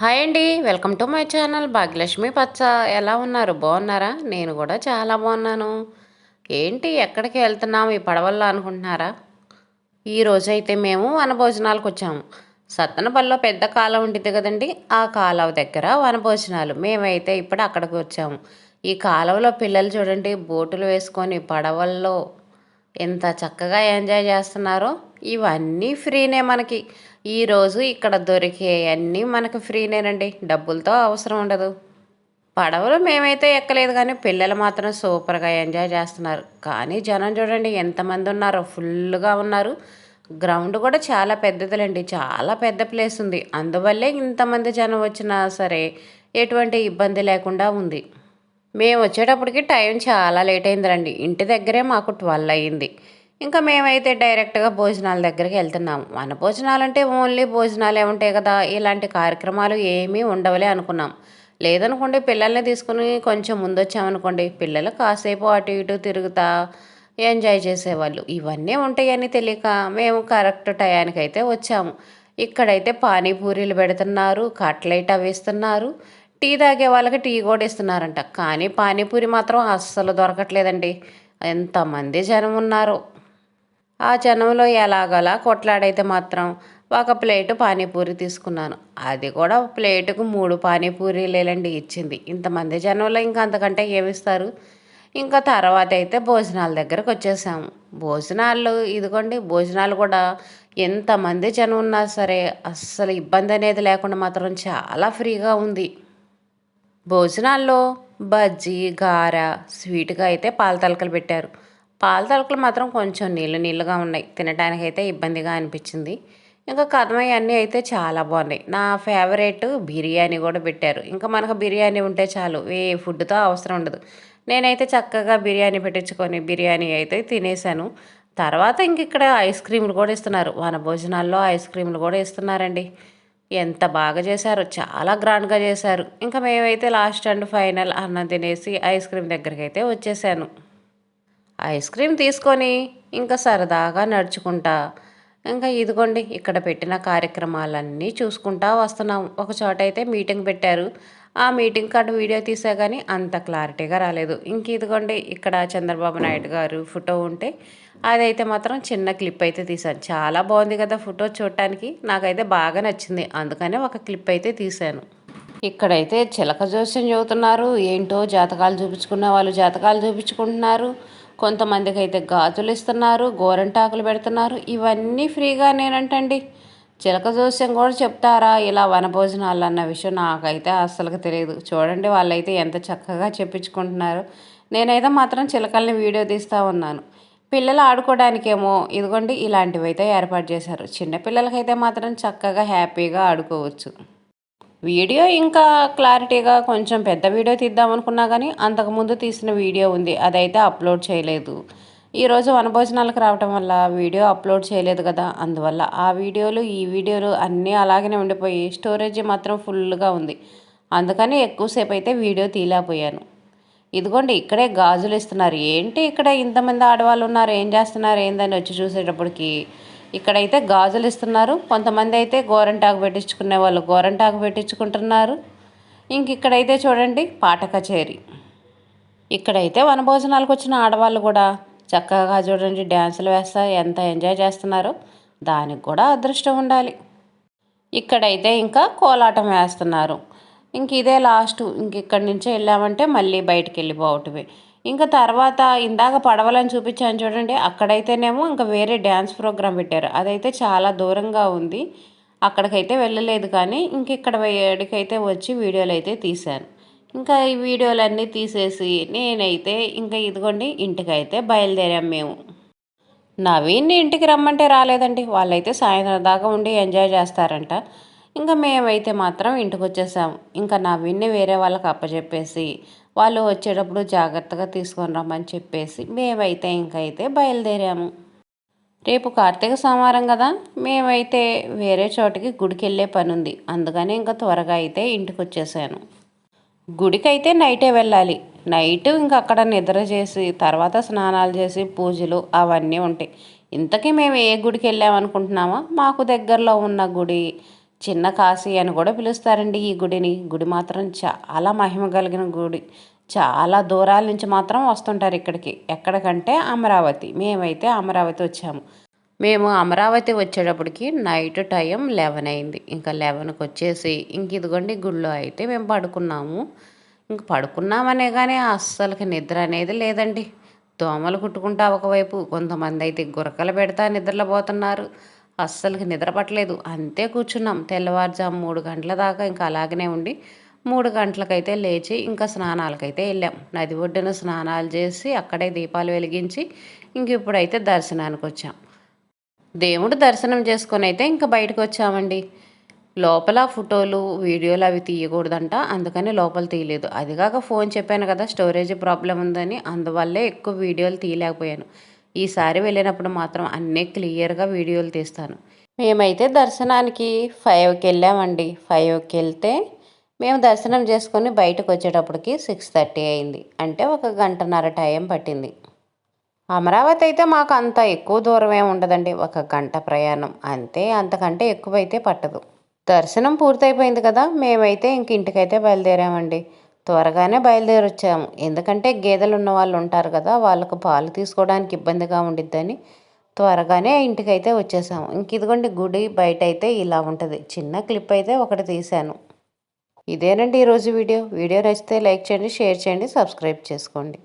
Hi అండి. Welcome to my channel Bhagyalakshmi Pacha. ఎలా ఉన్నారు? బాగున్నారా? నేను కూడా చాలా బాగున్నాను. ఏంటి ఎక్కడికి వెళ్తున్నాము ఈ పడవల్లో అనుకుంటున్నారా? ఈరోజు అయితే మేము వనభోజనాలకు వచ్చాము. సత్తనపల్లిలో పెద్ద కాలం ఉంటుంది కదండి. ఆ కాలువ దగ్గర వనభోజనాలు. మేమైతే ఇప్పుడు అక్కడికి వచ్చాము. ఈ కాలువలో పిల్లలు చూడండి బోటులు వేసుకొని పడవల్లో ఎంత చక్కగా ఎంజాయ్ చేస్తున్నారో. ఇవన్నీ ఫ్రీనే మనకి. ఈరోజు ఇక్కడ దొరికేవన్నీ మనకు ఫ్రీనేనండి. డబ్బులతో అవసరం ఉండదు. పడవలు మేమైతే ఎక్కలేదు కానీ పిల్లలు మాత్రం సూపర్గా ఎంజాయ్ చేస్తున్నారు. కానీ జనం చూడండి ఎంతమంది ఉన్నారో ఫుల్గా ఉన్నారు. గ్రౌండ్ కూడా చాలా పెద్దదిలేండి. చాలా పెద్ద ప్లేస్ ఉంది. అందువల్లే ఇంతమంది జనం వచ్చినా సరే ఎటువంటి ఇబ్బంది లేకుండా ఉంది. మేము వచ్చేటప్పటికి టైం చాలా లేట్ అయిందిరండి ఇంటి దగ్గరే మాకు ట్వెల్వ్ అయ్యింది. ఇంకా మేమైతే డైరెక్ట్గా భోజనాల దగ్గరికి వెళ్తున్నాము మన భోజనాలు అంటే ఓన్లీ భోజనాలే ఉంటాయి కదా. ఇలాంటి కార్యక్రమాలు ఏమీ ఉండవలే అనుకున్నాం. లేదనుకోండి పిల్లల్ని తీసుకుని కొంచెం ముందు వచ్చామనుకోండి పిల్లలు కాసేపు అటు ఇటు తిరుగుతా ఎంజాయ్ చేసేవాళ్ళు. ఇవన్నీ ఉంటాయని తెలియక మేము కరెక్ట్ టయానికి అయితే వచ్చాము. ఇక్కడైతే పానీపూరీలు పెడుతున్నారు కట్లైట్ అవి ఇస్తున్నారు. టీ తాగే వాళ్ళకి టీ కూడా ఇస్తున్నారంట. కానీ పానీపూరి మాత్రం అస్సలు దొరకట్లేదండి. ఎంతమంది జనం ఉన్నారు. ఆ జనంలో ఎలాగలా కొట్లాడైతే మాత్రం ఒక ప్లేటు పానీపూరి తీసుకున్నాను. అది కూడా ప్లేటుకు మూడు పానీపూరీలేలండి ఇచ్చింది. ఇంతమంది జనంలో ఇంకా అంతకంటే ఏమిస్తారు? ఇంకా తర్వాత అయితే భోజనాల దగ్గరకు వచ్చేసాము భోజనాలు ఇదిగోండి భోజనాలు కూడా ఎంతమంది జనం ఉన్నా సరే అస్సలు ఇబ్బంది అనేది లేకుండా మాత్రం చాలా ఫ్రీగా ఉంది. భోజనాల్లో బజ్జీ గార స్వీట్గా అయితే పాల తలకలు పెట్టారు. పాల తలకలు మాత్రం కొంచెం నీళ్ళు నీళ్ళుగా ఉన్నాయి. తినడానికి అయితే ఇబ్బందిగా అనిపించింది. ఇంకా కథమయ్య అన్నీ అయితే చాలా బాగున్నాయి. నా ఫేవరెట్ బిర్యానీ కూడా పెట్టారు. ఇంకా మనకు బిర్యానీ ఉంటే చాలు ఏ ఫుడ్తో అవసరం ఉండదు. నేనైతే చక్కగా బిర్యానీ పెట్టించుకొని బిర్యానీ అయితే తినేసాను తర్వాత ఇంక ఇక్కడ ఐస్ క్రీములు కూడా ఇస్తున్నారు. వన భోజనాల్లో ఐస్ క్రీములు కూడా ఇస్తున్నారండి. ఎంత బాగా చేశారు. చాలా గ్రాండ్గా చేశారు. ఇంకా మేమైతే లాస్ట్ అండ్ ఫైనల్ అన్నం తినేసి ఐస్ క్రీమ్ దగ్గరికి అయితే వచ్చేసాను. ఐస్ క్రీమ్ తీసుకొని ఇంకా సరదాగా నడుచుకుంటా. ఇంకా ఇదిగోండి ఇక్కడ పెట్టిన కార్యక్రమాలన్నీ చూసుకుంటా వస్తున్నాం. ఒక చోట అయితే మీటింగ్ పెట్టారు. ఆ మీటింగ్ కార్డు వీడియో తీసా కానీ అంత క్లారిటీగా రాలేదు. ఇంక ఇదిగోండి ఇక్కడ చంద్రబాబు నాయుడు గారు ఫోటో ఉంటే అదైతే మాత్రం చిన్న క్లిప్ అయితే తీశాను. చాలా బాగుంది కదా ఫోటో చూడటానికి. నాకైతే బాగా నచ్చింది. అందుకనే ఒక క్లిప్ అయితే తీశాను. ఇక్కడైతే చిలక జోస్యం చదువుతున్నారు. ఏంటో జాతకాలు చూపించుకున్న వాళ్ళు జాతకాలు చూపించుకుంటున్నారు. కొంతమందికి అయితే గాజులు ఇస్తున్నారు గోరంటాకులు పెడుతున్నారు. ఇవన్నీ ఫ్రీగా నేనంటండి. చిలక జోస్యం కూడా చెప్తారా ఇలా వనభోజనాలు అన్న విషయం నాకైతే అస్సలు తెలియదు చూడండి వాళ్ళైతే ఎంత చక్కగా చెప్పించుకుంటున్నారు. నేనైతే మాత్రం చిలకల్ని వీడియో తీస్తూ ఉన్నాను. పిల్లలు ఆడుకోవడానికేమో ఇదిగోండి ఇలాంటివి అయితే ఏర్పాటు చేశారు. చిన్నపిల్లలకైతే మాత్రం చక్కగా హ్యాపీగా ఆడుకోవచ్చు. వీడియో ఇంకా క్లారిటీగా కొంచెం పెద్ద వీడియో తీద్దాం అనుకున్నా కానీ అంతకుముందు తీసిన వీడియో ఉంది. అదైతే అప్లోడ్ చేయలేదు. ఈరోజు వనభోజనాలకు రావటం వల్ల వీడియో అప్లోడ్ చేయలేదు కదా. అందువల్ల ఆ వీడియోలు ఈ వీడియోలు అన్నీ అలాగనే ఉండిపోయి స్టోరేజ్ మాత్రం ఫుల్గా ఉంది. అందుకని ఎక్కువసేపు అయితే వీడియో తీలేకపోయాను ఇదిగోండి ఇక్కడే గాజులు ఇస్తున్నారు. ఏంటి ఇక్కడ ఇంతమంది ఆడవాళ్ళు ఉన్నారు? ఏం చేస్తున్నారు? ఏందని వచ్చి చూసేటప్పటికి ఇక్కడైతే గాజులు ఇస్తున్నారు. కొంతమంది అయితే గోరంటాకు పెట్టించుకునే వాళ్ళు గోరంటాకు పెట్టించుకుంటున్నారు. ఇంక ఇక్కడైతే చూడండి పాట కచేరి. ఇక్కడైతే వనభోజనాలకు వచ్చిన ఆడవాళ్ళు కూడా చక్కగా చూడండి డ్యాన్సులు వేస్తా ఎంత ఎంజాయ్ చేస్తున్నారో. దానికి కూడా అదృష్టం ఉండాలి. ఇక్కడైతే ఇంకా కోలాటం వేస్తున్నారు. ఇంక ఇదే లాస్ట్. ఇంక ఇక్కడి నుంచే వెళ్ళామంటే మళ్ళీ బయటికి వెళ్ళిపోవటమే. ఇంకా తర్వాత ఇందాక పడవలని చూపించాను చూడండి అక్కడైతేనేమో ఇంకా వేరే డ్యాన్స్ ప్రోగ్రామ్ పెట్టారు. అదైతే చాలా దూరంగా ఉంది. అక్కడికైతే వెళ్ళలేదు కానీ ఇంక ఇక్కడ వేడికైతే వచ్చి వీడియోలు అయితే తీశాను. ఇంకా ఈ వీడియోలన్నీ తీసేసి నేనైతే ఇంకా ఇదిగోండి ఇంటికైతే బయలుదేరాం మేము. నవీన్ని ఇంటికి రమ్మంటే రాలేదండి. వాళ్ళైతే సాయంత్రం దాకా ఉండి ఎంజాయ్ చేస్తారంట. ఇంకా మేమైతే మాత్రం ఇంటికి వచ్చేసాము ఇంకా నా విన్ని వేరే వాళ్ళకి అప్పచెప్పేసి వాళ్ళు వచ్చేటప్పుడు జాగ్రత్తగా తీసుకొని రమ్మని చెప్పేసి మేమైతే ఇంకైతే బయలుదేరాము. రేపు కార్తీక సోమవారం కదా మేమైతే వేరే చోటికి గుడికి వెళ్ళే పని ఉంది అందుకని ఇంకా త్వరగా అయితే ఇంటికి వచ్చేసాను గుడికి అయితే నైటే వెళ్ళాలి. నైట్ ఇంకా అక్కడ నిద్ర చేసి తర్వాత స్నానాలు చేసి పూజలు అవన్నీ ఉంటాయి. ఇంతకీ మేము ఏ గుడికి వెళ్ళామనుకుంటున్నామో మాకు దగ్గరలో ఉన్న గుడి చిన్న కాశీ అని కూడా పిలుస్తారండి ఈ గుడిని. గుడి మాత్రం చాలా మహిమ కలిగిన గుడి. చాలా దూరాల నుంచి మాత్రం వస్తుంటారు ఇక్కడికి. ఎక్కడికంటే అమరావతి. మేమైతే అమరావతి వచ్చాము. మేము అమరావతి వచ్చేటప్పటికి నైట్ టైం లెవెన్ అయింది. ఇంకా లెవెన్కి వచ్చేసి ఇంక ఇదిగోండి గుళ్ళో అయితే మేము పడుకున్నాము. ఇంక పడుకున్నామనే కానీ అస్సలకి నిద్ర అనేది లేదండి. దోమలు కుట్టుకుంటా ఒకవైపు. కొంతమంది అయితే గురకలు పెడతా నిద్రలో పోతున్నారు. అస్సలకి నిద్రపట్టలేదు అంతే కూర్చున్నాం. తెల్లవారుజాము మూడు గంటల దాకా ఇంకా అలాగనే ఉండి మూడు గంటలకైతే లేచి ఇంకా స్నానాలకైతే వెళ్ళాం. నది ఒడ్డున స్నానాలు చేసి అక్కడే దీపాలు వెలిగించి ఇంక ఇప్పుడైతే దర్శనానికి వచ్చాం. దేవుడు దర్శనం చేసుకొని అయితే ఇంకా బయటకు వచ్చామండి. లోపల ఫోటోలు వీడియోలు అవి తీయకూడదంట. అందుకని లోపల తీయలేదు. అదిగాక ఫోన్ చెప్పాను కదా స్టోరేజ్ ప్రాబ్లం ఉందని అందువల్లే ఎక్కువ వీడియోలు తీయలేకపోయాను. ఈసారి వెళ్ళినప్పుడు మాత్రం అన్నీ క్లియర్గా వీడియోలు తీస్తాను. మేమైతే దర్శనానికి ఫైవ్కి వెళ్ళామండి. ఫైవ్కి వెళ్తే మేము దర్శనం చేసుకొని బయటకు వచ్చేటప్పటికి సిక్స్ థర్టీ అయింది. అంటే ఒక గంటన్నర టైం పట్టింది. అమరావతి అయితే మాకు అంత ఎక్కువ దూరం ఏమి ఉండదండి. ఒక గంట ప్రయాణం. అంతే అంతకంటే ఎక్కువైతే పట్టదు. దర్శనం పూర్తయిపోయింది కదా మేమైతే ఇంక ఇంటికైతే బయలుదేరామండి. త్వరగానే బయలుదేరి వచ్చాము ఎందుకంటే గేదెలు ఉన్న వాళ్ళు ఉంటారు కదా వాళ్ళకు పాలు తీసుకోవడానికి ఇబ్బందిగా ఉండిద్దని త్వరగానే ఇంటికైతే వచ్చేసాము. ఇంక ఇదిగోండి గుడి బయట అయితే ఇలా ఉంటుంది. చిన్న క్లిప్ అయితే ఒకటి తీశాను. ఇదేనండి ఈరోజు వీడియో. వీడియో నచ్చితే లైక్ చేయండి షేర్ చేయండి సబ్స్క్రైబ్ చేసుకోండి.